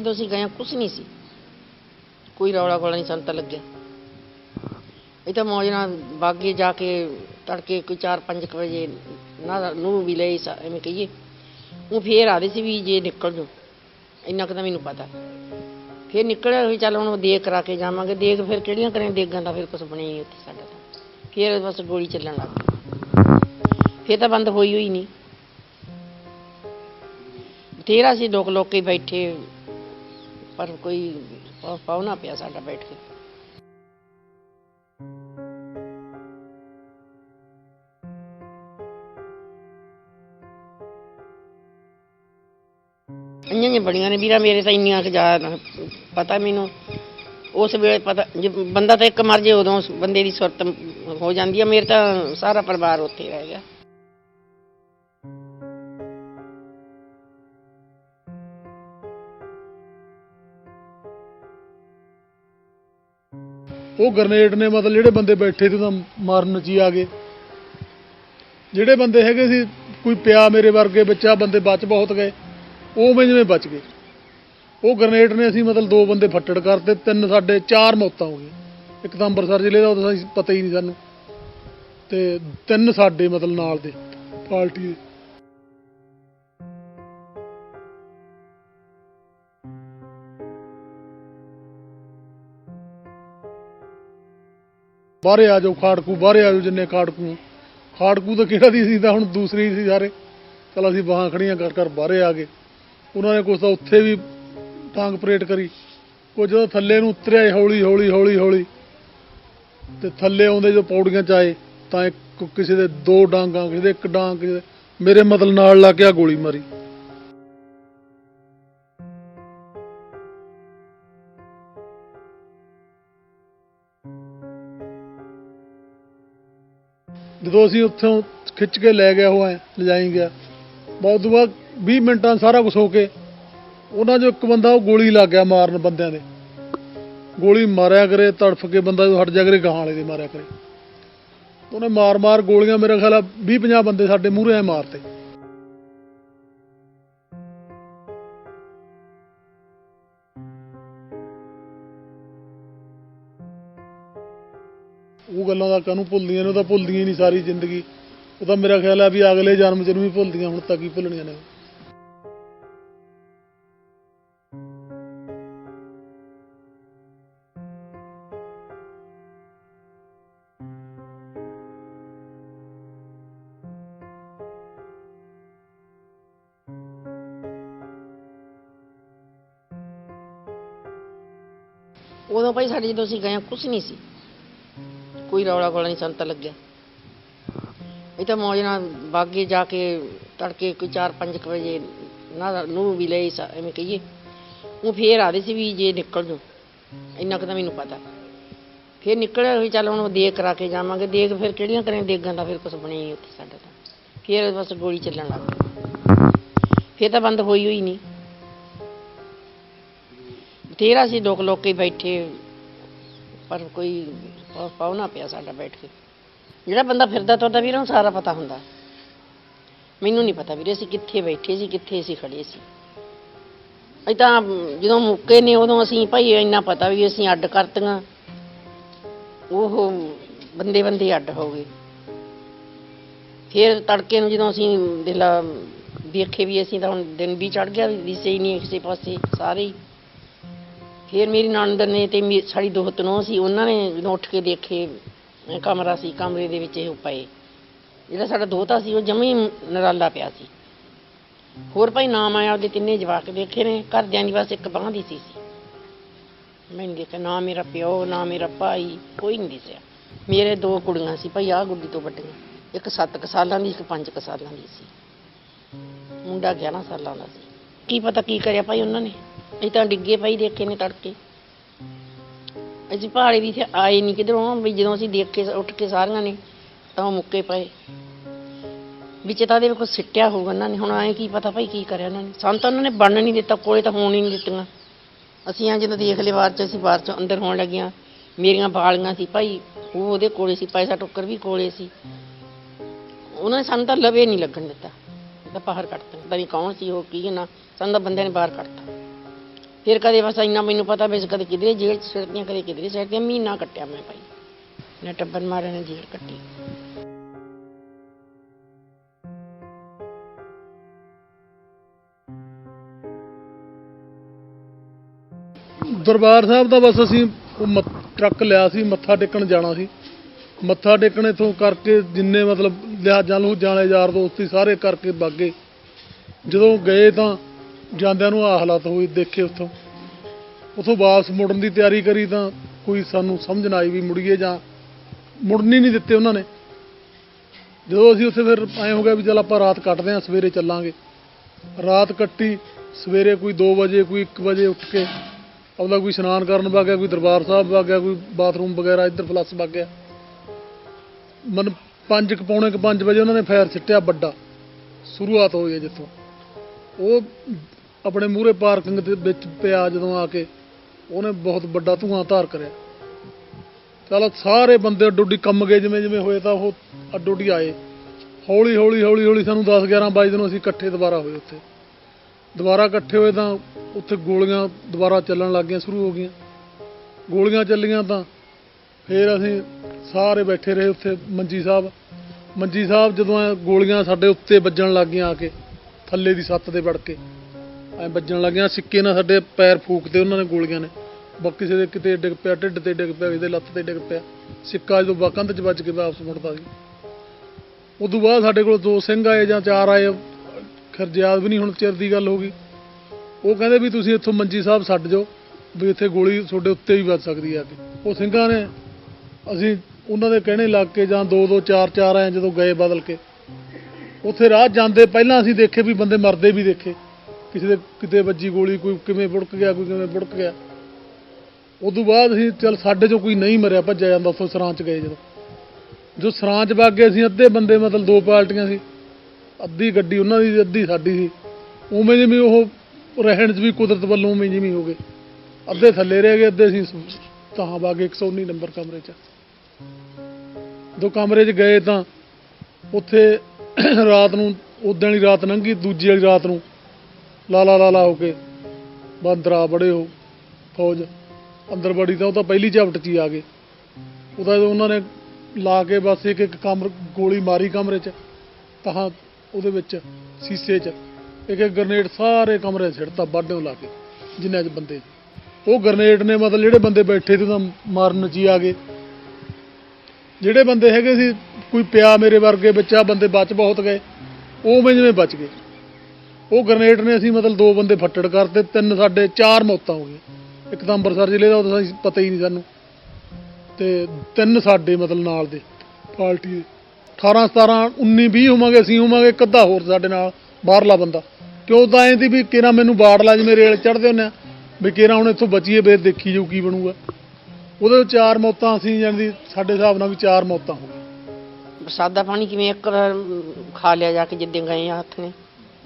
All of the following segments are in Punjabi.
ਜਦੋਂ ਅਸੀਂ ਗਏ ਕੁਝ ਨਹੀਂ ਸੀ। ਕੋਈ ਰੌਲਾ ਗੋਲਾ ਨਹੀਂ, ਸਾਨੂੰ ਲੱਗਿਆ। ਇਹ ਤਾਂ ਮੌਜ ਨਾਲ ਬਾਗੇ ਜਾ ਕੇ ਤੜਕੇ ਕੋਈ 4-5 ਵਜੇ ਨਾ ਨੂੰ ਵੀ ਲਈ ਐਵੇਂ ਕਹੀਏ। ਉਹ ਫੇਰ ਆਦੇ ਸੀ ਵੀ ਜੇ ਨਿਕਲ ਜੋ ਇੰਨਾ ਕੁ ਮੈਨੂੰ ਪਤਾ। ਫੇਰ ਨਿਕਲਿਆ ਵੀ ਚੱਲ ਹੁਣ ਦੇਖ ਕਰਾ ਕੇ ਜਾਵਾਂਗੇ। ਦੇਖ ਫਿਰ ਕਿਹੜੀਆਂ ਕਰੇ ਦੇਗਾਂ ਦਾ ਫਿਰ ਕੁਝ ਬਣੀ ਹੀ ਨਹੀਂ ਉੱਥੇ ਸਾਡਾ ਤਾਂ। ਫੇਰ ਬਸ ਗੋਲੀ ਚੱਲਣ ਲੱਗ ਪਈ ਫੇਰ ਤਾਂ ਬੰਦ ਹੋਈ ਹੋਈ ਨਹੀਂ। ਤੇਰਾ ਸੀ ਲੋਕ ਲੋਕੇ ਬੈਠੇ। ਪਰ ਕੋਈ ਪਾ- ਪਾਹੁਣਾ ਪਿਆ ਸਾਡਾ ਬੈਠ ਕੇ। ਇੰਨੀਆਂ ਜਿਹੀਆਂ ਬੜੀਆਂ ਨੇ ਵੀਰਾ, ਮੇਰੇ ਤਾਂ ਇੰਨੀਆਂ ਕਿ ਜ਼ਿਆਦਾ ਪਤਾ ਮੈਨੂੰ। ਉਸ ਵੇਲੇ ਪਤਾ ਜੇ ਬੰਦਾ ਤਾਂ ਇੱਕ ਮਰ ਜੇ ਉਦੋਂ ਉਸ ਬੰਦੇ ਦੀ ਸੁਰਤ ਹੋ ਜਾਂਦੀ ਹੈ ਮੇਰੇ ਤਾਂ ਸਾਰਾ ਪਰਿਵਾਰ ਉੱਥੇ ਰਹਿ ਗਿਆ। ਉਹ ਗ੍ਰਨੇਡ ਨੇ ਮਤਲਬ ਜਿਹੜੇ ਬੰਦੇ ਬੈਠੇ ਸੀ ਤਾਂ ਮਾਰਨ ਚ ਹੀ ਆ ਗਏ। ਜਿਹੜੇ ਬੰਦੇ ਹੈਗੇ ਸੀ, ਕੋਈ ਪਿਆ ਮੇਰੇ ਵਰਗੇ ਬੱਚਾ ਬੰਦੇ ਬਚ ਬਹੁਤ ਗਏ। ਉਹ ਮੈਂ ਜਿਵੇਂ ਬਚ ਗਏ। ਉਹ ਗ੍ਰਨੇਡ ਨੇ ਅਸੀਂ ਮਤਲਬ ਦੋ ਬੰਦੇ ਫੱਟੜ ਕਰਤੇ ਤਿੰਨ ਸਾਡੇ, ਚਾਰ ਮੌਤਾਂ ਹੋ ਗਈਆਂ। ਇੱਕ ਤਾਂ ਅੰਮ੍ਰਿਤਸਰ ਜ਼ਿਲ੍ਹੇ ਦਾ, ਉਹ ਤਾਂ ਅਸੀਂ ਪਤਾ ਹੀ ਨਹੀਂ ਸਾਨੂੰ। ਤੇ ਤਿੰਨ ਸਾਡੇ ਮਤਲਬ ਨਾਲ ਦੇ, ਪਾਰਟੀ ਦੇ। ਬਾਹਰੇ ਆ ਜਾਓ, ਖਾੜਕੂ, ਬਾਹਰੇ ਆ ਜਾਓ ਜਿੰਨੇ ਖਾੜਕੂ ਖਾੜਕੂ ਤਾਂ ਕਿਹੜਾ ਦੀ ਸੀ, ਤਾਂ ਹੁਣ ਦੂਸਰੀ ਸੀ ਸਾਰੇ। ਚਲ ਅਸੀਂ ਬਾਹਾਂ ਖੜੀਆਂ ਕਰ ਕਰ ਬਾਹਰੇ ਆ ਗਏ। ਉਹਨਾਂ ਨੇ ਕੁਛ ਤਾਂ ਉੱਥੇ ਵੀ ਟਾਂਗ ਪਰੇਡ ਕਰੀ। ਕੁਝ ਜਦੋਂ ਥੱਲੇ ਨੂੰ ਉਤਰਿਆ ਹੌਲੀ ਹੌਲੀ ਹੌਲੀ ਹੌਲੀ। ਤੇ ਥੱਲੇ ਆਉਂਦੇ ਜੋ ਪੌੜੀਆਂ ਚ ਆਏ, ਤਾਂ ਇੱਕ ਕਿਸੇ ਦੇ ਦੋ ਡਾਂਗਾਂ, ਕਿਸੇ ਦੇ ਇੱਕ ਡਾਂਗ, ਕਿਸੇ ਦੇ ਮੇਰੇ ਮਤਲਬ ਨਾਲ ਲੱਗ ਆ ਗੋਲੀ ਮਾਰੀ। ਜਦੋਂ ਅਸੀਂ ਉੱਥੋਂ ਖਿੱਚ ਕੇ ਲੈ ਗਿਆ ਉਹ ਐ, ਲਿਜਾਈ ਗਿਆ। ਬਹੁਤ ਤੋਂ ਬਾਅਦ 20 ਮਿੰਟਾਂ ਸਾਰਾ ਕੁਝ ਹੋ ਕੇ ਉਹਨਾਂ 'ਚੋਂ ਇੱਕ ਬੰਦਾ ਉਹ ਗੋਲੀ ਲੱਗ ਗਿਆ ਮਾਰਨ ਬੰਦਿਆਂ ਦੇ। ਗੋਲੀ ਮਾਰਿਆ ਕਰੇ, ਤੜਫ ਕੇ ਬੰਦਾ ਜਦੋਂ ਹਟ ਜਾ ਕਰੇ, ਗਾਹਾਂ ਵਾਲੇ ਦੇ ਮਾਰਿਆ ਕਰੇ। ਉਹਨੇ ਮਾਰ ਮਾਰ ਗੋਲੀਆਂ ਮੇਰੇ ਖਿਆਲ ਆ 20 50 ਬੰਦੇ ਸਾਡੇ ਮੂਹਰੇ ਐ ਮਾਰਤੇ। ਉਹ ਗੱਲਾਂ ਦਾ ਕਾਹਨੂੰ ਭੁੱਲਦੀਆਂ ਨੇ, ਉਹ ਤਾਂ ਭੁੱਲਦੀਆਂ ਹੀ ਨਹੀਂ ਸਾਰੀ ਜ਼ਿੰਦਗੀ। ਉਹ ਤਾਂ ਮੇਰਾ ਖਿਆਲ ਹੈ ਵੀ ਅਗਲੇ ਜਨਮ ਚ ਨੂੰ ਵੀ ਭੁੱਲਦੀਆਂ, ਹੁਣ ਤੱਕ ਹੀ ਭੁੱਲਣੀਆਂ ਨੇ। ਉਦੋਂ ਭਾਈ ਸਾਡੇ ਜਦੋਂ ਅਸੀਂ ਗਏ ਕੁਝ ਨਹੀਂ ਸੀ। ਕੋਈ ਰੌਲਾ ਗੋਲਾ ਨਹੀਂ ਸਾਨੂੰ ਤਾਂ ਲੱਗਿਆ। ਇਹ ਤਾਂ ਮੌਜ ਨਾਲ ਬਾਗੇ ਜਾ ਕੇ ਤੜਕੇ ਕੋਈ 4-5 ਵਜੇ ਨਾ ਨੂੰ ਵੀ ਲਈ ਐਵੇਂ ਕਹੀਏ। ਉਹ ਫੇਰ ਆਦੇ ਸੀ ਵੀ ਜੇ ਨਿਕਲ ਜੋ ਇੰਨਾ ਕੁ ਤਾਂ ਮੈਨੂੰ ਪਤਾ। ਫੇਰ ਨਿਕਲਿਆ ਵੀ ਚੱਲ ਹੁਣ ਦੇਖ ਕਰਾ ਕੇ ਜਾਵਾਂਗੇ। ਦੇਖ ਫਿਰ ਕਿਹੜੀਆਂ ਕਰੇ ਦੇਗਾਂ ਦਾ ਫਿਰ ਕੁਝ ਬਣਿਆ ਉੱਥੇ ਸਾਡਾ ਤਾਂ। ਫੇਰ ਬਸ ਗੋਲੀ ਚੱਲਣ ਲੱਗ ਪਈ ਫੇਰ ਤਾਂ ਬੰਦ ਹੋਈ ਹੋਈ ਨਹੀਂ ਤੇਰਾ ਸੀ ਲੋਕ ਲੋਕੇ ਬੈਠੇ ਪਰ ਕੋਈ ਪਾਉਣਾ ਪਿਆ ਸਾਡਾ ਬੈਠ ਕੇ। ਜਿਹੜਾ ਬੰਦਾ ਫਿਰਦਾ ਤੁਰਦਾ ਵੀਰੇ ਨੂੰ ਸਾਰਾ ਪਤਾ ਹੁੰਦਾ। ਮੈਨੂੰ ਨਹੀਂ ਪਤਾ ਵੀਰੇ ਅਸੀਂ ਕਿੱਥੇ ਬੈਠੇ ਸੀ, ਕਿੱਥੇ ਅਸੀਂ ਖੜੇ ਸੀ। ਅਸੀਂ ਤਾਂ ਜਦੋਂ ਮੁੱਕੇ ਨੇ ਉਦੋਂ ਅਸੀਂ ਭਾਈ ਇੰਨਾ ਪਤਾ ਵੀ ਅਸੀਂ ਅੱਡ ਕਰਤੀਆਂ। ਉਹ ਬੰਦੇ ਬੰਦੇ ਅੱਡ ਹੋ ਗਏ। ਫਿਰ ਤੜਕੇ ਨੂੰ ਜਦੋਂ ਅਸੀਂ ਦਿਲਾ ਦੇਖੇ ਵੀ ਅਸੀਂ ਤਾਂ ਹੁਣ ਦਿਨ ਵੀ ਚੜ ਗਿਆ, ਵੀ ਦਿਸੇ ਹੀ ਨਹੀਂ ਕਿਸੇ ਪਾਸੇ ਸਾਰੇ ਹੀ। ਫਿਰ ਮੇਰੀ ਨਣਦ ਨੇ ਤੇ ਮੇ- ਸਾਡੀ ਦੋਹਤ ਨੂੰ ਸੀ ਉਹਨਾਂ ਨੇ ਜਦੋਂ ਉੱਠ ਕੇ ਦੇਖੇ, ਅਹ ਕਮਰਾ ਸੀ, ਕਮਰੇ ਦੇ ਵਿੱਚ ਇਹ ਪਏ। ਜਿਹੜਾ ਸਾਡਾ ਦੋਹਤਾ ਸੀ, ਉਹ ਜਮੀ ਨਰਾਲਾ ਪਿਆ ਸੀ। ਹੋਰ ਭਾਈ ਨਾਮ ਆਇਆ, ਉਹਦੇ ਤਿੰਨੇ ਜਵਾਕ ਦੇਖੇ ਨੇ, ਘਰਦਿਆਂ ਦੀ ਬਸ ਇੱਕ ਬਾਂਹ ਦੀ ਸੀ। ਸੀ ਮੈਂ ਨਹੀਂ ਦੇਖਿਆ, ਨਾ ਮੇਰਾ ਪਿਓ, ਨਾ ਮੇਰਾ ਭਾਈ, ਕੋਈ ਨਹੀਂ ਦਿਸਿਆ। ਮੇਰੇ ਦੋ ਕੁੜੀਆਂ ਸੀ, ਭਾਈ ਆਹ ਗੁੱਡੀ ਤੋਂ ਵੱਡੀਆਂ। ਇੱਕ 7 ਸਾਲਾਂ ਦੀ, ਇੱਕ 5 ਸਾਲਾਂ ਦੀ ਸੀ। ਮੁੰਡਾ 11 ਸਾਲਾਂ ਦਾ ਸੀ। ਕੀ ਪਤਾ ਕੀ ਕਰਿਆ ਭਾਈ ਉਹਨਾਂ ਨੇ? ਅਸੀਂ ਤਾਂ ਡਿੱਗੇ ਪਈ ਦੇਖੇ ਨੇ ਤੜਕੇ। ਅਸੀਂ ਪਹਾੜੇ ਵੀ ਇੱਥੇ ਆਏ ਨਹੀਂ ਕਿਧਰੋਂ, ਵੀ ਜਦੋਂ ਅਸੀਂ ਦੇਖ ਕੇ ਉੱਠ ਕੇ ਸਾਰੀਆਂ ਨੇ, ਤਾਂ ਉਹ ਮੁੱਕੇ ਪਏ। ਵਿੱਚ ਤਾਂ ਦੇ ਕੋਈ ਸਿੱਟਿਆ ਹੋਊਗਾ ਉਹਨਾਂ ਨੇ। ਹੁਣ ਐਂ ਕੀ ਪਤਾ ਭਾਈ ਕੀ ਕਰਿਆ ਉਹਨਾਂ ਨੇ। ਸਾਨੂੰ ਤਾਂ ਉਹਨਾਂ ਨੇ ਬਣਨ ਨਹੀਂ ਦਿੱਤਾ, ਕੋਲੇ ਤਾਂ ਹੋਣ ਹੀ ਨਹੀਂ ਦਿੱਤੀਆਂ। ਅਸੀਂ ਆ ਜਦੋਂ ਦੇਖ ਲਏ ਬਾਅਦ ਚ, ਅਸੀਂ ਬਾਹਰ ਚੋਂ ਅੰਦਰ ਹੋਣ ਲੱਗੀਆਂ। ਮੇਰੀਆਂ ਬਾਲੀਆਂ ਸੀ ਭਾਈ, ਉਹ ਉਹਦੇ ਕੋਲੇ ਸੀ, ਪੈਸਾ ਟੋਕਰ ਵੀ ਕੋਲੇ ਸੀ। ਉਹਨਾਂ ਨੇ ਸਾਨੂੰ ਤਾਂ ਲਵੇ ਨਹੀਂ ਲੱਗਣ ਦਿੱਤਾ। ਤਾਂ ਬਾਹਰ ਕੱਢਤਾ। ਪਤਾ ਨਹੀਂ ਕੌਣ ਸੀ, ਉਹ ਕੀ ਨਾ। ਸਾਨੂੰ ਤਾਂ ਬੰਦਿਆਂ ਨੇ ਬਾਹਰ ਕੱਢਤਾ। ਫਿਰ ਕਦੇ ਬਸ ਇੰਨਾ ਮੈਨੂੰ ਪਤਾ ਵੀ ਕਦੇ ਕਿਧਰੇ ਜੇਲ੍ਹ 'ਚ ਸਿੱਟਦੀਆਂ ਕਦੇ ਕਿਧਰੇ ਸਿੱਟਦੀਆਂ ਮਹੀਨਾ ਕੱਟਿਆ ਮੈਂ ਭਾਈ। ਨੇ ਟੱਬਰ ਮਾਰੇ ਨੇ ਜੇਲ੍ਹ ਕੱਟੀ। ਦਰਬਾਰ ਸਾਹਿਬ ਦਾ ਬਸ ਅਸੀਂ ਉਹ ਮ- ਟਰੱਕ ਲਿਆ ਸੀ, ਮੱਥਾ ਟੇਕਣ ਜਾਣਾ ਸੀ। ਮੱਥਾ ਟੇਕਣ ਇਥੋਂ ਕਰਕੇ ਜਿੰਨੇ ਮਤਲਬ ਲਿਹਾਜ਼ਾਂ ਲੂਹਾਜ਼ਾਂ ਜਾਣੇ ਯਾਰ ਦੋਸਤੀ ਸਾਰੇ ਕਰਕੇ ਬਾਗੇ ਜਦੋਂ ਗਏ ਤਾਂ ਜਾਂਦਿਆਂ ਨੂੰ ਆ ਹਾਲਾਤ ਹੋਏ ਦੇਖੇ ਉੱਥੋਂ। ਉੱਥੋਂ ਵਾਪਸ ਮੁੜਨ ਦੀ ਤਿਆਰੀ ਕਰੀ ਤਾਂ ਕੋਈ ਸਾਨੂੰ ਸਮਝ ਨਾ ਆਈ ਵੀ ਮੁੜੀਏ ਜਾਂ ਮੁੜਨ ਹੀ ਨਹੀਂ ਦਿੱਤੇ ਉਹਨਾਂ ਨੇ। ਜਦੋਂ ਅਸੀਂ ਉੱਥੇ ਫਿਰ ਐਂ ਹੋ ਗਿਆ ਵੀ ਚੱਲ ਆਪਾਂ ਰਾਤ ਕੱਟਦੇ ਆਂ ਸਵੇਰੇ ਚੱਲਾਂਗੇ। ਰਾਤ ਕੱਟੀ, ਸਵੇਰੇ ਕੋਈ 2 ਵਜੇ, ਕੋਈ 1 ਵਜੇ ਉੱਠ ਕੇ ਆਪਦਾ ਕੋਈ ਇਸ਼ਨਾਨ ਕਰਨ ਵਗ ਗਿਆ, ਕੋਈ ਦਰਬਾਰ ਸਾਹਿਬ ਵਗ ਗਿਆ, ਕੋਈ ਬਾਥਰੂਮ ਵਗੈਰਾ, ਇੱਧਰ ਫਲੱਸ ਵਗ ਗਿਆ। ਮਨ 5 ਕੁ, ਪੌਣੇ ਕੁ 5 ਵਜੇ ਉਹਨਾਂ ਨੇ ਫਾਇਰ ਸਿੱਟਿਆ ਵੱਡਾ। ਸ਼ੁਰੂਆਤ ਹੋਈ ਹੈ ਜਿੱਥੋਂ। ਉਹ ਆਪਣੇ ਮੂਹਰੇ ਪਾਰਕਿੰਗ ਦੇ ਵਿੱਚ ਪਿਆ ਜਦੋਂ ਆ ਕੇ, ਉਹਨੇ ਬਹੁਤ ਵੱਡਾ ਧੂਆਂ ਧਾਰ ਕਰਿਆ। ਚਲ ਸਾਰੇ ਬੰਦੇ ਅੱਡੋਡੀ ਕੰਮ ਗਏ, ਜਿਵੇਂ ਜਿਵੇਂ ਹੋਏ ਤਾਂ ਉਹ ਅੱਡੋਡੀ ਆਏ। ਹੌਲੀ ਹੌਲੀ ਹੌਲੀ ਹੌਲੀ ਸਾਨੂੰ 10 11 ਵਜੇ ਦਿਨ ਅਸੀਂ ਇਕੱਠੇ ਦੁਬਾਰਾ ਹੋਏ ਉੱਥੇ। ਦੁਬਾਰਾ ਇਕੱਠੇ ਹੋਏ ਤਾਂ ਉੱਥੇ ਗੋਲੀਆਂ ਦੁਬਾਰਾ ਚੱਲਣ ਲੱਗ ਗਈਆਂ, ਸ਼ੁਰੂ ਹੋ ਗਈਆਂ। ਗੋਲੀਆਂ ਚੱਲੀਆਂ ਤਾਂ ਫਿਰ ਅਸੀਂ ਸਾਰੇ ਬੈਠੇ ਰਹੇ ਉੱਥੇ ਮੰਜੀ ਸਾਹਿਬ। ਮੰਜੀ ਸਾਹਿਬ ਜਦੋਂ ਗੋਲੀਆਂ ਸਾਡੇ ਉੱਤੇ ਵੱਜਣ ਲੱਗ ਗਈਆਂ ਆ ਕੇ, ਥੱਲੇ ਦੀ ਸੱਤ ਤੇ ਵੜ ਕੇ। ਐ ਵੱਜਣ ਲੱਗੀਆਂ, ਸਿੱਕੇ ਨਾਲ ਸਾਡੇ ਪੈਰ ਫੂਕਦੇ ਉਹਨਾਂ ਨੇ ਗੋਲੀਆਂ ਨੇ। ਬਾ ਕਿਸੇ ਦੇ ਕਿਤੇ ਡਿੱਗ ਪਿਆ, ਢਿੱਡ ਤੇ ਡਿੱਗ ਪਿਆ, ਕਿਸੇ ਦੇ ਲੱਤ ਤੇ ਡਿੱਗ ਪਿਆ। ਸਿੱਕਾ ਜਦੋਂ ਬਾ ਕੰਧ ਵੱਜ ਕੇ ਵਾਪਸ ਮੁੜਦਾ ਸੀ। ਉਦੋਂ ਬਾਅਦ ਸਾਡੇ ਕੋਲ ਦੋ ਸਿੰਘ ਆਏ ਜਾਂ ਚਾਰ ਆਏ, ਖੈਰ ਯਾਦ ਵੀ ਨਹੀਂ ਹੁਣ ਚਿਰ ਦੀ ਗੱਲ ਹੋ ਗਈ। ਉਹ ਕਹਿੰਦੇ ਵੀ ਤੁਸੀਂ ਇੱਥੋਂ ਮੰਜੀ ਸਾਹਿਬ ਛੱਡ ਜਾਓ, ਵੀ ਇੱਥੇ ਗੋਲੀ ਤੁਹਾਡੇ ਉੱਤੇ ਵੀ ਵੱਜ ਸਕਦੀ ਆ ਕੇ ਉਹ ਸਿੰਘਾਂ ਨੇ ਅਸੀਂ ਉਹਨਾਂ ਦੇ ਕਹਿਣੇ ਲੱਗ ਕੇ ਜਾਂ ਦੋ ਦੋ ਚਾਰ ਚਾਰ ਆਏ ਜਦੋਂ ਗਏ ਬਦਲ ਕੇ। ਉੱਥੇ ਰਾਹ ਜਾਂਦੇ ਪਹਿਲਾਂ ਅਸੀਂ ਦੇਖੇ ਵੀ ਬੰਦੇ ਮਰਦੇ ਵੀ ਦੇਖੇ। ਕਿਸੇ ਦੇ ਕਿਤੇ ਵੱਜੀ ਗੋਲੀ, ਕੋਈ ਕਿਵੇਂ ਬੁੜਕ ਗਿਆ, ਕੋਈ ਕਿਵੇਂ ਬੁੜਕ ਗਿਆ। ਉਦੋਂ ਬਾਅਦ ਅਸੀਂ ਚੱਲ ਸਾਡੇ ਚੋਂ ਕੋਈ ਨਹੀਂ ਮਰਿਆ, ਭੱਜਿਆ ਜਾਂਦਾ ਉੱਥੋਂ ਸਰਾਂ ਚ ਗਏ ਜਦੋਂ। ਜੋ ਸਰਾਂ ਚ ਵਗ ਗਏ ਅਸੀਂ, ਅੱਧੇ ਬੰਦੇ ਮਤਲਬ ਦੋ ਪਾਰਟੀਆਂ ਸੀ। ਅੱਧੀ ਗੱਡੀ ਉਹਨਾਂ ਦੀ ਅੱਧੀ ਸਾਡੀ ਸੀ। ਉਵੇਂ ਜਿਵੇਂ ਉਹ ਰਹਿਣ ਚ ਵੀ ਕੁਦਰਤ ਵੱਲੋਂ ਉਵੇਂ ਜਿਵੇਂ ਹੋ ਗਏ। ਅੱਧੇ ਥੱਲੇ ਰਹਿ ਗਏ, ਅੱਧੇ ਅਸੀਂ ਸ- ਤਾਂ ਵਗ 119 ਨੰਬਰ ਕਮਰੇ ਚ। ਦੋ ਕਮਰੇ ਚ ਗਏ ਤਾਂ ਉੱਥੇ ਰਾਤ ਨੂੰ ਉਦੋਂ ਵਾਲੀ ਰਾਤ ਲੰਘੀ, ਦੂਜੀ ਵਾਲੀ ਰਾਤ ਨੂੰ ਲਾਲਾ ਲਾਲਾ ਹੋ ਕੇ। ਬੰਦਰਾ ਬੜੇ ਹੋ ਫੌਜ। ਅੰਦਰ ਬੜੀ ਤਾਂ ਉਹ ਤਾਂ ਪਹਿਲੀ ਝਪਟ 'ਚ ਹੀ ਆ ਗਏ। ਉਹਦਾ ਜਦੋਂ ਉਹਨਾਂ ਨੇ ਲਾ ਕੇ ਬਸ ਇੱਕ ਇੱਕ ਕਮਰ ਗੋਲੀ ਮਾਰੀ ਕਮਰੇ 'ਚ ਤਾਂ ਉਹਦੇ ਵਿੱਚ, ਸੀਸੇ 'ਚ, ਇੱਕ ਇੱਕ ਗ੍ਰਨੇਡ ਸਾਰੇ ਕਮਰੇ 'ਚ ਸਿੱਟਤਾ ਬਾਡੋਂ ਲਾ ਕੇ ਜਿੰਨੇ 'ਚ ਬੰਦੇ ਉਹ ਗ੍ਰਨੇਡ ਨੇ ਮਤਲਬ ਜਿਹੜੇ ਬੰਦੇ ਬੈਠੇ ਸੀ ਤਾਂ ਮਾਰਨ 'ਚ ਹੀ ਆ ਗਏ। ਜਿਹੜੇ ਬੰਦੇ ਹੈਗੇ ਸੀ, ਕੋਈ ਪਿਆ ਮੇਰੇ ਵਰਗੇ ਬੱਚਾ ਬੰਦੇ ਬਚ ਬਹੁਤ ਗਏ। ਉਹ ਉਵੇਂ ਜਿਵੇਂ ਬਚ ਗਏ। ਉਹ ਗ੍ਰਨੇਡ ਨੇ ਅਸੀਂ ਮਤਲਬ ਦੋ ਬੰਦੇ ਫੱਟੜ ਕਰਤੇ ਤਿੰਨ ਸਾਡੇ, ਚਾਰ ਮੌਤਾਂ ਹੋ ਗਈਆਂ। ਇੱਕ ਤਾਂ ਅੰਮ੍ਰਿਤਸਰ ਜ਼ਿਲ੍ਹੇ ਦਾ, ਉਹ ਤਾਂ ਅਸੀਂ ਪਤਾ ਹੀ ਨਹੀਂ ਸਾਨੂੰ। ਤੇ ਤਿੰਨ ਸਾਡੇ ਮਤਲਬ ਨਾਲ ਦੇ, ਪਾਰਟੀ ਦੇ। 18 17 19 20 ਹੋਵਾਂਗੇ, ਅਸੀਂ ਹੋਵਾਂਗੇ, ਇੱਕ ਅੱਧਾ ਹੋਰ ਸਾਡੇ ਨਾਲ ਬਾਹਰਲਾ ਬੰਦਾ। ਕਿਉਂ ਤਾਂ ਐਂ ਦੀ ਵੀ ਕਿਹੜਾ ਮੈਨੂੰ ਬਾੜ ਲਾ ਜਿਵੇਂ ਰੇਲ ਚੜਦੇ ਹੁੰਦੇ ਆ, ਵੀ ਕਿਹੜਾ ਹੁਣ ਇੱਥੋਂ ਬਚੀਏ, ਫੇਰ ਦੇਖੀ ਜਾਊ ਕੀ ਬਣੂਗਾ। ਉਹਦੇ ਚਾਰ ਮੌਤਾਂ ਅਸੀਂ ਜਾਂਦੀ ਸਾਡੇ ਹਿਸਾਬ ਨਾਲ ਵੀ ਚਾਰ ਮੌਤਾਂ ਹੋ ਗਈਆਂ। ਬਰਸਾਤ ਦਾ ਪਾਣੀ ਕਿਵੇਂ ਇੱਕ ਖਾ ਲਿਆ ਜਾ ਕੇ ਜਿੱਦਾਂ ਗਏ ਹੱਥ ਨੇ?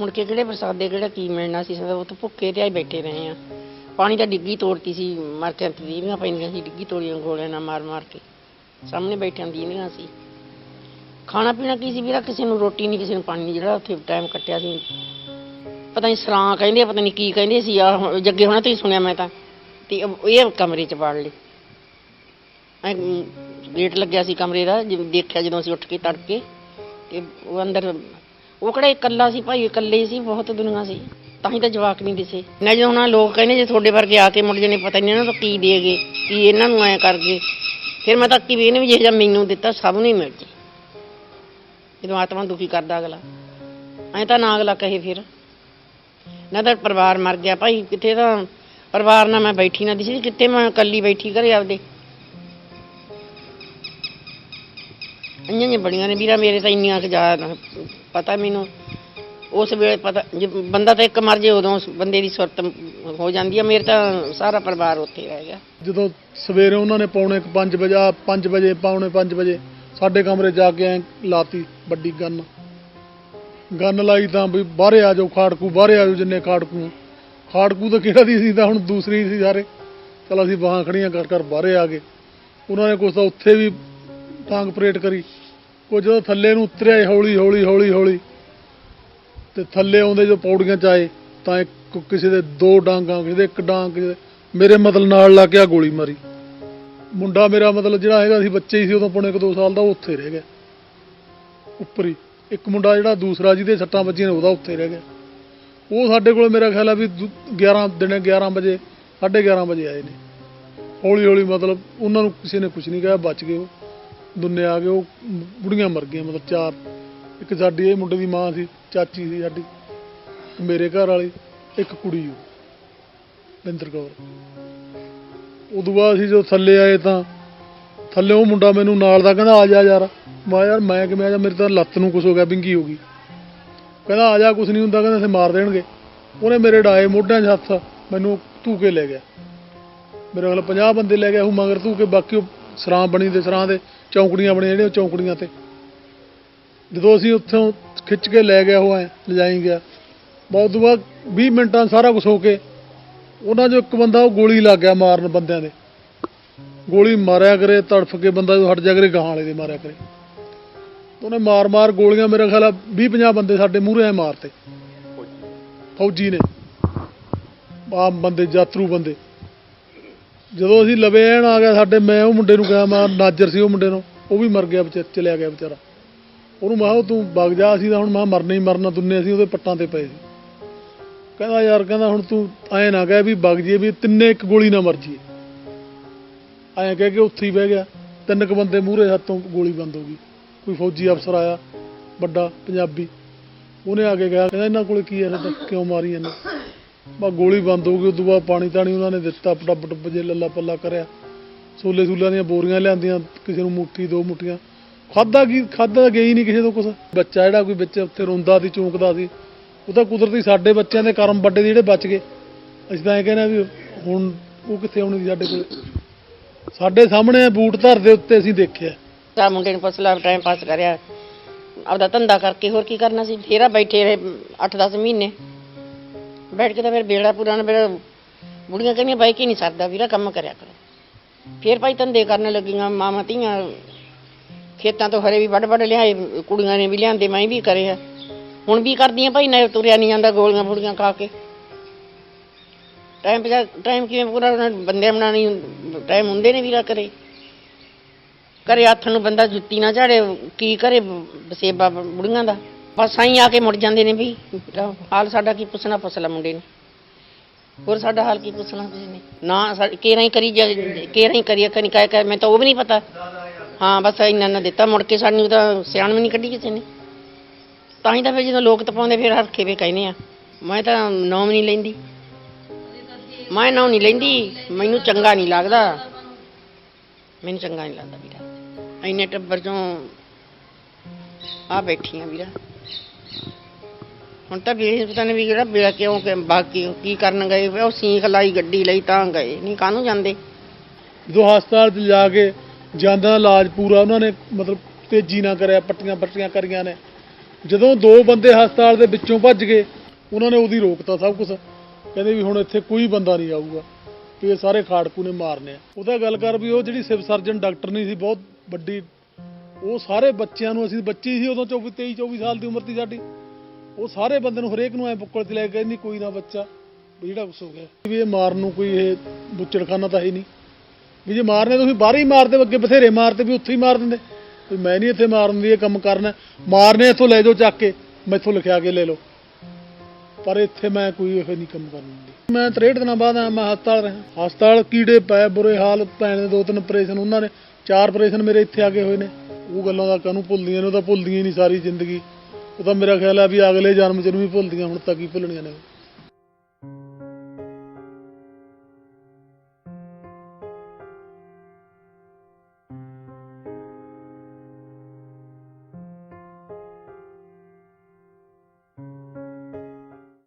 ਮੁੜ ਕੇ ਕਿਹੜੇ ਬਰਸਾਤ ਕਿਹੜਾ ਕੀ ਮਿਲਣਾ ਸੀ ਸਦਾ ਉਹ ਤਾਂ ਭੁੱਖੇ ਤੇ ਆਈ ਬੈਠੇ ਰਹੇ ਆ। ਪਾਣੀ ਤਾਂ ਡਿੱਗੀ ਤੋੜਤੀ ਸੀ ਮਰ ਕੇ ਪੈਂਦੀਆਂ ਸੀ ਡਿੱਗੀ ਤੋੜੀਆਂ ਗੋਲਿਆਂ ਨਾਲ ਮਾਰ ਮਾਰ ਕੇ। ਸਾਹਮਣੇ ਬੈਠਿਆਂ ਦੀਵੀਆਂ ਸੀ। ਖਾਣਾ ਪੀਣਾ ਕੀ ਸੀ ਵੀਰਾ? ਕਿਸੇ ਨੂੰ ਰੋਟੀ ਨਹੀਂ ਕਿਸੇ ਨੂੰ ਪਾਣੀ ਨਹੀਂ ਜਿਹੜਾ ਉੱਥੇ ਟਾਈਮ ਕੱਟਿਆ ਸੀ। ਪਤਾ ਨਹੀਂ ਸਰਾਂ ਕਹਿੰਦੇ ਆ, ਪਤਾ ਨਹੀਂ ਕੀ ਕਹਿੰਦੇ ਸੀ ਆ ਜੱਗੇ ਹੋਣਾ ਤੁਸੀਂ ਸੁਣਿਆ ਮੈਂ ਤਾਂ ਤੇ ਇਹ ਕਮਰੇ ਚ ਵੜ ਲਈ ਐ ਗੇਟ ਲੱਗਿਆ ਸੀ ਕਮਰੇ ਦਾ ਦੇਖਿਆ ਜਦੋਂ ਅਸੀਂ ਉੱਠ ਕੇ ਤੜਕੇ ਤੇ ਉਹ ਅੰਦਰ ਉਹ ਕਿਹੜਾ ਇਕੱਲਾ ਸੀ ਭਾਈ, ਇਕੱਲੇ ਹੀ ਸੀ, ਬਹੁਤ ਦੁਨੀਆ ਸੀ। ਤਾਂ ਹੀ ਤਾਂ ਜਵਾਕ ਨਹੀਂ ਦਿਸੇ। ਨਾ ਜਦੋਂ ਉਹਨਾਂ ਲੋਕ ਕਹਿੰਦੇ ਜੇ ਤੁਹਾਡੇ ਵਰਗੇ ਆ ਕੇ ਮੁੜ ਜਣੇ ਪਤਾ ਨਹੀਂ ਇਹਨਾਂ ਨੂੰ ਕੀ ਦੇਗੇ, ਕੀ ਇਹਨਾਂ ਨੂੰ ਐ ਕਰ ਫਿਰ ਮੈਂ ਤਾਂ ਕੀ ਵੀ ਇਹਨੇ ਵੀ ਜਿਹੜਾ ਮੈਨੂੰ ਦਿੱਤਾ, ਸਭ ਨੂੰ ਹੀ ਮਿਲ ਜੇ। ਜਦੋਂ ਆਤਮਾ ਦੁਖੀ ਕਰਦਾ ਅਗਲਾ। ਐ ਤਾਂ ਨਾ ਅਗਲਾ ਕਹੇ ਫਿਰ। ਨਾ ਤਾਂ ਪਰਿਵਾਰ ਮਰ ਗਿਆ, ਭਾਈ ਕਿੱਥੇ ਤਾਂ ਪਰਿਵਾਰ ਨਾਲ ਮੈਂ ਬੈਠੀ ਨਾ ਦਿਸੀ, ਕਿੱਥੇ ਮੈਂ ਇਕੱਲੀ ਬੈਠੀ ਘਰੇ ਆਪਦੇ। ਇੰਨੀਆਂ ਜਿਹੀਆਂ ਬੜੀਆਂ ਨੇ ਵੀਰਾ, ਮੇਰੇ ਤਾਂ ਇੰਨੀਆਂ ਕੁ ਯਾਦ ਪਤਾ ਮੈਨੂੰ। ਉਸ ਵੇਲੇ ਪਤਾ, ਜੇ ਬੰਦਾ ਤਾਂ ਇੱਕ ਮਰ ਜੇ, ਉਦੋਂ ਉਸ ਬੰਦੇ ਦੀ ਸੁਰਤ ਹੋ ਜਾਂਦੀ ਹੈ ਮੇਰੇ ਤਾਂ ਸਾਰਾ ਪਰਿਵਾਰ ਉੱਥੇ ਰਹਿ ਗਿਆ। ਜਦੋਂ ਸਵੇਰੇ ਉਹਨਾਂ ਨੇ ਪੌਣੇ 5 ਵਜੇ 5 ਵਜੇ, ਪੌਣੇ 5 ਵਜੇ ਸਾਡੇ ਕਮਰੇ ਜਾ ਕੇ ਐਂ ਲਾਤੀ ਵੱਡੀ ਗੰਨ। ਗੰਨ ਲਾਈ ਤਾਂ ਵੀ ਬਾਹਰੇ ਆ ਜਾਓ, ਖਾੜਕੂ ਬਾਹਰੇ ਆ ਜਾਓ ਜਿੰਨੇ ਖਾੜਕੂ ਖਾੜਕੂ ਤਾਂ ਕਿਹੜਾ ਦੀ ਸੀ, ਤਾਂ ਹੁਣ ਦੂਸਰੀ ਸੀ ਸਾਰੇ। ਚਲ ਅਸੀਂ ਬਾਹਾਂ ਖੜੀਆਂ ਕਰ ਕਰ ਬਾਹਰੇ ਆ ਗਏ। ਉਹਨਾਂ ਨੇ ਕੁਛ ਤਾਂ ਉੱਥੇ ਵੀ ਟਾਂਗ ਪਰੇਡ ਕਰੀ। ਉਹ ਜਦੋਂ ਥੱਲੇ ਨੂੰ ਉਤਰਿਆ ਹੌਲੀ ਹੌਲੀ ਹੌਲੀ ਹੌਲੀ ਤੇ ਥੱਲੇ ਆਉਂਦੇ ਜੋ ਪੌੜੀਆਂ ਚ ਆਏ, ਤਾਂ ਇੱਕ ਕਿਸੇ ਦੇ ਦੋ ਡਾਂਗਾਂ, ਕਿਸੇ ਦੇ ਇੱਕ ਡਾਂਗ, ਕਿਸੇ ਦੇ ਮੇਰੇ ਮਤਲਬ ਨਾਲ ਲਾ ਕੇ ਆ ਗੋਲੀ ਮਾਰੀ। ਮੁੰਡਾ ਮੇਰਾ ਮਤਲਬ ਜਿਹੜਾ ਹੈਗਾ ਸੀ, ਬੱਚੇ ਹੀ ਸੀ ਉਦੋਂ, ਪੁਣੇ ਇੱਕ ਦੋ ਸਾਲ ਦਾ, ਉਹ ਉੱਥੇ ਰਹਿ ਗਿਆ। ਉੱਪਰ ਹੀ। ਇੱਕ ਮੁੰਡਾ ਜਿਹੜਾ ਦੂਸਰਾ ਜਿਹਦੇ ਸੱਟਾਂ ਵੱਜੀਆਂ ਨੇ, ਉਹਦਾ ਉੱਥੇ ਰਹਿ ਗਿਆ। ਉਹ ਸਾਡੇ ਕੋਲ ਮੇਰਾ ਖਿਆਲ ਆ ਵੀ ਦੂ- 11 ਦਿਨੇ 11 ਵਜੇ 11:30 ਵਜੇ ਆਏ ਨੇ। ਹੌਲੀ ਹੌਲੀ ਮਤਲਬ ਉਹਨਾਂ ਨੂੰ ਕਿਸੇ ਨੇ ਕੁਝ ਨਹੀਂ ਕਿਹਾ, ਬਚ ਗਏ ਉਹ। ਦੁੰਨੇ ਆ ਗਏ ਉਹ ਬੁੜੀਆਂ ਮਰ ਗਈਆਂ, ਮਤਲਬ ਚਾਰ। ਇੱਕ ਸਾਡੀ ਇਹ ਮੁੰਡੇ ਦੀ ਮਾਂ ਸੀ, ਚਾਚੀ ਸੀ ਸਾਡੀ ਮੇਰੇ ਘਰ ਵਾਲੀ, ਇੱਕ ਕੁੜੀ ਉਹ, ਬਿੰਦਰ ਕੌਰ। ਉਦੋਂ ਬਾਅਦ ਅਸੀਂ ਜਦੋਂ ਥੱਲੇ ਆਏ ਤਾਂ ਥੱਲੇ ਉਹ ਮੁੰਡਾ ਮੈਨੂੰ ਨਾਲ ਦਾ ਕਹਿੰਦਾ, ਆ ਜਾ ਯਾਰ। ਮੈਂ ਯਾਰ, ਮੈਂ ਕਿਵੇਂ ਆ ਜਾ? ਮੇਰੀ ਤਾਂ ਲੱਤ ਨੂੰ ਕੁਝ ਹੋ ਗਿਆ ਬਿੰਗੀ ਹੋ ਗਈ। ਕਹਿੰਦਾ, ਆ ਜਾ ਕੁਝ ਨਹੀਂ ਹੁੰਦਾ। ਕਹਿੰਦਾ, ਅਸੀਂ ਮਾਰ ਦੇਣਗੇ। ਉਹਨੇ ਮੇਰੇ ਡਾਏ ਮੋਢਿਆਂ 'ਚ ਹੱਥ ਮੈਨੂੰ ਧੂ ਕੇ ਲੈ ਗਿਆ। ਮੇਰੇ ਕੋਲ 50 ਬੰਦੇ ਲੈ ਗਿਆ ਉਹ, ਮਗਰ ਧੂ ਕੇ ਬਾਕੀ ਉਹ ਸਰਾਂ ਬਣੀ ਦੇ, ਸਰਾਂ ਦੇ। ਚੌਂਕੜੀਆਂ ਬਣੀਆਂ ਜਿਹੜੀਆਂ ਉਹ ਚੌਂਕੜੀਆਂ ਤੇ। ਜਦੋਂ ਅਸੀਂ ਉੱਥੋਂ ਖਿੱਚ ਕੇ ਲੈ ਗਿਆ ਉਹ ਐ ਲਿਜਾਈ ਗਿਆ। ਬਹੁਤ ਤੋਂ ਬਾਅਦ 20 ਮਿੰਟਾਂ ਸਾਰਾ ਕੁਝ ਹੋ ਕੇ ਉਹਨਾਂ 'ਚੋਂ ਇੱਕ ਬੰਦਾ ਉਹ ਗੋਲੀ ਲੱਗ ਗਿਆ ਮਾਰਨ ਬੰਦਿਆਂ ਦੇ। ਗੋਲੀ ਮਾਰਿਆ ਕਰੇ ਤੜਫ ਕੇ ਬੰਦਾ ਹਟ ਜਾ ਕਰੇ ਗਾਹਾਂ ਵਾਲੇ ਦੇ ਮਾਰਿਆ ਕਰੇ। ਉਹਨੇ ਮਾਰ ਮਾਰ ਗੋਲੀਆਂ ਮੇਰੇ ਖਿਆਲ 20 50 ਬੰਦੇ ਸਾਡੇ ਮੂਹਰੇ ਮਾਰਤੇ। ਫੌਜੀ। ਨੇ। ਆ ਬੰਦੇ ਯਾਤਰੂ ਬੰਦੇ। ਜਦੋਂ ਅਸੀਂ ਲਵੇ ਐਨ ਆ ਗਿਆ ਸਾਡੇ, ਮੈਂ ਉਹ ਮੁੰਡੇ ਨੂੰ ਕਿਹਾ, ਮੈਂ ਨਾਜਰ ਸੀ ਉਹ ਮੁੰਡੇ ਨੂੰ, ਉਹ ਵੀ ਮਰ ਗਿਆ ਵਿਚਾਰ ਚਲਿਆ ਗਿਆ ਵਿਚਾਰਾ। ਉਹਨੂੰ ਮੈਂ ਕਿਹਾ ਤੂੰ ਵਗ ਜਾ, ਅਸੀਂ ਤਾਂ ਹੁਣ ਮੈਂ ਮਰਨਾ ਹੀ ਮਰਨਾ ਦੁੰਨੇ ਅਸੀਂ ਉਹਦੇ ਪੱਟਾਂ ਤੇ ਪਏ ਸੀ। ਕਹਿੰਦਾ, ਯਾਰ, ਕਹਿੰਦਾ, ਹੁਣ ਤੂੰ ਐਂ ਨਾ ਕਹਿ ਵੀ ਵਗ ਜੀਏ ਵੀ ਤਿੰਨੇ ਇੱਕ ਗੋਲੀ ਨਾ ਮਰ ਜੀਏ ਐਂ ਕਹਿ ਕੇ ਉੱਥੇ ਹੀ ਬਹਿ ਗਿਆ। ਤਿੰਨ ਕੁ ਬੰਦੇ ਮੂਹਰੇ ਹੱਥੋਂ ਗੋਲੀ ਬੰਦ ਹੋ ਗਈ। ਕੋਈ ਫੌਜੀ ਅਫਸਰ ਆਇਆ, ਵੱਡਾ, ਪੰਜਾਬੀ। ਉਹਨੇ ਆ ਕੇ ਕਿਹਾ, ਕਹਿੰਦਾ, ਇਹਨਾਂ ਕੋਲ ਕੀ ਹੈ? ਕਿਉਂ ਮਾਰੀ ਜਾਂਦੇ ਬਾ ਗੋਲੀ ਬੰਦ ਹੋ ਗਈ, ਉਦੋਂ ਬਾਅਦ ਪਾਣੀ ਤਾਣੀ ਉਹਨਾਂ ਨੇ ਦਿੱਤਾ ਡੱਬ ਡੱਬ ਜੇ ਲੱਲਾ ਪੱਲਾ ਕਰਿਆ। ਸੋਲੇ ਸੂਲਾਂ ਦੀਆਂ ਬੋਰੀਆਂ ਲਿਆਂਦੀਆਂ, ਕਿਸੇ ਨੂੰ ਮੁੱਠੀ, ਦੋ ਮੁੱਠੀਆਂ। ਖਾਦਾ ਕੀ ਖਾਦਾ ਗਿਆ ਨਹੀਂ ਕਿਸੇ ਤੋਂ ਕੁਛ। ਬੱਚਾ ਜਿਹੜਾ ਕੋਈ ਵਿੱਚ ਉੱਥੇ ਰੋਂਦਾ ਸੀ, ਚੌਂਕਦਾ ਸੀ, ਉਹ ਤਾਂ ਕੁਦਰਤੀ ਸਾਡੇ ਬੱਚਿਆਂ ਦੇ ਕਰਮ ਵੱਡੇ ਜਿਹੜੇ ਬਚ ਗਏ। ਅਸੀਂ ਤਾਂ ਇਹ ਕਹਿੰਦੇ ਵੀ ਹੁਣ ਉਹ ਕਿੱਥੇ ਆਉਣੀ ਸੀ ਸਾਡੇ ਕੋਲ? ਸਾਡੇ ਸਾਹਮਣੇ ਬੂਟ ਧਰ ਦੇ ਉੱਤੇ ਅਸੀਂ ਦੇਖਿਆ। ਤਾਂ ਮੁੰਡੇ ਨੂੰ ਪਸਲਾ ਟਾਈਮ ਪਾਸ ਕਰਿਆ। ਆਪਦਾ ਧੰਦਾ ਕਰਕੇ ਹੋਰ ਕੀ ਕਰਨਾ ਸੀ? ਫੇਰਾ ਬੈਠੇ ਰਹੇ 8-10 ਮਹੀਨੇ। ਬੈਠ ਕੇ ਤਾਂ ਫਿਰ ਬੇੜਾ ਪੂਰਾ ਬੇੜਾ ਬੁੜੀਆਂ ਕਹਿੰਦੀਆਂ ਬਾਈ ਕੀ ਨਹੀਂ ਸਰਦਾ ਵੀਰਾ, ਕੰਮ ਕਰਿਆ ਕਰੋ। ਫੇਰ ਭਾਈ ਧੰਦੇ ਕਰਨ ਲੱਗੀਆਂ, ਮਾਵਾਂ ਧੀਆਂ, ਖੇਤਾਂ ਤੋਂ ਹਰੇ ਵੀ ਵੱਡ ਵੱਡ ਲਿਆਏ, ਕੁੜੀਆਂ ਨੇ ਵੀ ਲਿਆਂਦੇ, ਮੈਂ ਵੀ ਕਰਿਆ। ਹੁਣ ਵੀ ਕਰਦੀਆਂ ਭਾਈ, ਨਾ ਤੁਰਿਆ ਨਹੀਂ ਜਾਂਦਾ ਗੋਲੀਆਂ ਫੁੜੀਆਂ ਖਾ ਕੇ। ਟਾਈਮ ਪਿਆ, ਟਾਈਮ ਕਿਵੇਂ ਪੂਰਾ ਉਹਨਾਂ ਨੇ ਬੰਦੇ ਬਣਾਣੀ ਟਾਈਮ ਹੁੰਦੇ ਨੇ ਵੀਰਾ ਕਰੇ ਘਰੇ ਹੱਥ ਨੂੰ ਬੰਦਾ ਜੁੱਤੀ ਨਾ ਝਾੜੇ, ਕੀ ਕਰੇ ਬਸੇਬਾ ਬੁੜੀਆਂ ਦਾ। ਬਸ ਆਈ ਆ ਕੇ ਮੁੜ ਜਾਂਦੇ ਨੇ ਵੀ ਹਾਲ ਸਾਡਾ ਕੀ ਪੁੱਛਣਾ ਪੁੱਛ ਲੈ ਮੁੰਡੇ ਨੂੰ। ਹੋਰ ਸਾਡਾ ਹਾਲ ਕੀ ਪੁੱਛਣਾ ਤੁਸੀਂ ਨੇ। ਨਾ ਕੇਰਾਂ ਹੀ ਕਰੀ ਜਾ, ਕੇਰਾਂ ਹੀ ਕਰੀ ਕਰੀ ਕਹਿ ਕਹਿ ਮੈਂ ਤਾਂ ਉਹ ਵੀ ਨਹੀਂ ਪਤਾ। ਹਾਂ, ਬਸ ਇੰਨਾ ਨਾ ਦਿੱਤਾ, ਮੁੜ ਕੇ ਸਾਨੂੰ ਤਾਂ ਸਿਆਣ ਵੀ ਨਹੀਂ ਕੱਢੀ ਕਿਸੇ ਨੇ। ਤਾਂ ਹੀ ਤਾਂ ਫਿਰ ਜਦੋਂ ਲੋਕ ਤਪਾਉਂਦੇ, ਫਿਰ ਹਰਖੇ ਵੇ ਕਹਿੰਦੇ ਆ, ਮੈਂ ਤਾਂ ਨਾਮ ਨਹੀਂ ਲੈਂਦੀ। ਮੈਂ ਨਾਮ ਨਹੀਂ ਲੈਂਦੀ, ਮੈਨੂੰ ਚੰਗਾ ਨਹੀਂ ਲੱਗਦਾ। ਮੈਨੂੰ ਚੰਗਾ ਨਹੀਂ ਲੱਗਦਾ ਵੀਰਾ। ਇੰਨੇ ਟੱਬਰ ਚੋਂ ਆ ਬੈਠੀ ਆ ਵੀਰਾ। ਹੁਣ ਤਾਂ ਵੀ ਪਤਾ ਨਹੀਂ ਵੀ ਜਿਹੜਾ ਬੇੜਾ ਕਿਉਂ ਕਿ ਬਾਕੀ ਕੀ ਕਰਨ ਗਏ ਉਹ ਸੀਖ ਲਾਈ, ਗੱਡੀ ਲਈ ਤਾਂ ਗਏ। ਨਹੀਂ, ਕਾਹਨੂੰ ਜਾਂਦੇ? ਜਦੋਂ ਹਸਪਤਾਲ 'ਚ ਜਾ ਕੇ ਜਾਂਦਾ ਇਲਾਜ ਪੂਰਾ, ਉਹਨਾਂ ਨੇ ਮਤਲਬ ਤੇਜ਼ੀ ਨਾਲ ਕਰਿਆ, ਪੱਟੀਆਂ ਪੱਟੀਆਂ ਕਰੀਆਂ ਨੇ। ਜਦੋਂ ਦੋ ਬੰਦੇ ਹਸਪਤਾਲ ਦੇ ਵਿੱਚੋਂ ਭੱਜ ਗਏ, ਉਹਨਾਂ ਨੇ ਉਹਦੀ ਰੋਕਤਾ ਸਭ ਕੁਝ ਕਹਿੰਦੇ ਵੀ ਹੁਣ ਇੱਥੇ ਕੋਈ ਬੰਦਾ ਨਹੀਂ ਆਊਗਾ ਤੇ ਇਹ ਸਾਰੇ ਖਾੜਕੂ ਨੇ ਮਾਰਨੇ ਆ। ਉਹਦਾ ਗੱਲ ਕਰ ਵੀ ਉਹ ਜਿਹੜੀ ਸਿਵ ਸਰਜਨ ਡਾਕਟਰ ਨਹੀਂ ਸੀ, ਬਹੁਤ ਵੱਡੀ ਉਹ ਸਾਰੇ ਬੱਚਿਆਂ ਨੂੰ ਅਸੀਂ ਬੱਚੇ ਸੀ ਉਦੋਂ 24 23 24 ਸਾਲ ਦੀ ਉਮਰ ਸੀ ਸਾਡੀ। ਉਹ ਸਾਰੇ ਬੰਦੇ ਨੂੰ ਹਰੇਕ ਨੂੰ ਐ ਬੁੱਕਲ ਤੇ ਲੈ ਕੇ ਕਹਿੰਦੀ ਕੋਈ ਨਾ ਬੱਚਾ। ਵੀ ਜਿਹੜਾ ਕੁਛ ਹੋ ਗਿਆ। ਵੀ ਇਹ ਮਾਰਨ ਨੂੰ ਕੋਈ ਇਹ ਬੁੱਚੜਖਾਨਾ ਤਾਂ ਹੈ ਨਹੀਂ। ਵੀ ਜੇ ਮਾਰਨੇ ਤੁਸੀਂ ਬਾਹਰ ਹੀ ਮਾਰਦੇ ਅੱਗੇ ਬਥੇਰੇ ਮਾਰਦੇ ਵੀ ਉੱਥੇ ਹੀ ਮਾਰ ਦਿੰਦੇ। ਵੀ ਮੈਂ ਨਹੀਂ ਇੱਥੇ ਮਾਰਨ ਦੀ ਇਹ ਕੰਮ ਕਰਨਾ। ਮਾਰਨੇ ਇੱਥੋਂ ਲੈ ਜਾਓ ਚੱਕ ਕੇ, ਮੈਥੋਂ ਲਿਖਿਆ ਕੇ ਲੈ ਲਓ। ਪਰ ਇੱਥੇ ਮੈਂ ਕੋਈ ਇਹ ਨਹੀਂ ਕੰਮ ਕਰਨ ਦਿੰਦੀ। ਮੈਂ 63 ਦਿਨਾਂ ਬਾਅਦ ਆਇਆ, ਮੈਂ ਹਸਪਤਾਲ ਰਿਹਾ। ਹਸਪਤਾਲ ਕੀੜੇ ਪਏ, ਬੁਰੇ ਹਾਲ, ਭੈਣ ਦੇ ਦੋ ਤਿੰਨ ਆਪਰੇਸ਼ਨ ਉਹਨਾਂ ਨੇ ਚਾਰ ਆਪਰੇਸ਼ਨ ਮੇਰੇ ਇੱਥੇ ਆ ਗਏ ਹੋਏ ਨੇ। ਉਹ ਗੱਲਾਂ ਦਾ ਕਾਹਨੂੰ ਭੁੱਲਦੀਆਂ ਨੇ, ਉਹ ਤਾਂ ਭੁੱਲਦੀਆਂ ਹੀ ਨਹੀਂ ਸਾਰੀ ਜ਼ਿੰਦਗੀ। ਉਹ ਤਾਂ ਮੇਰਾ ਖਿਆਲ ਹੈ ਵੀ ਅਗਲੇ ਜਨਮ ਚ ਨੂੰ ਵੀ ਭੁੱਲਦੀਆਂ ਹੁਣ ਤੱਕ ਹੀ ਭੁੱਲਣੀਆਂ ਨੇ।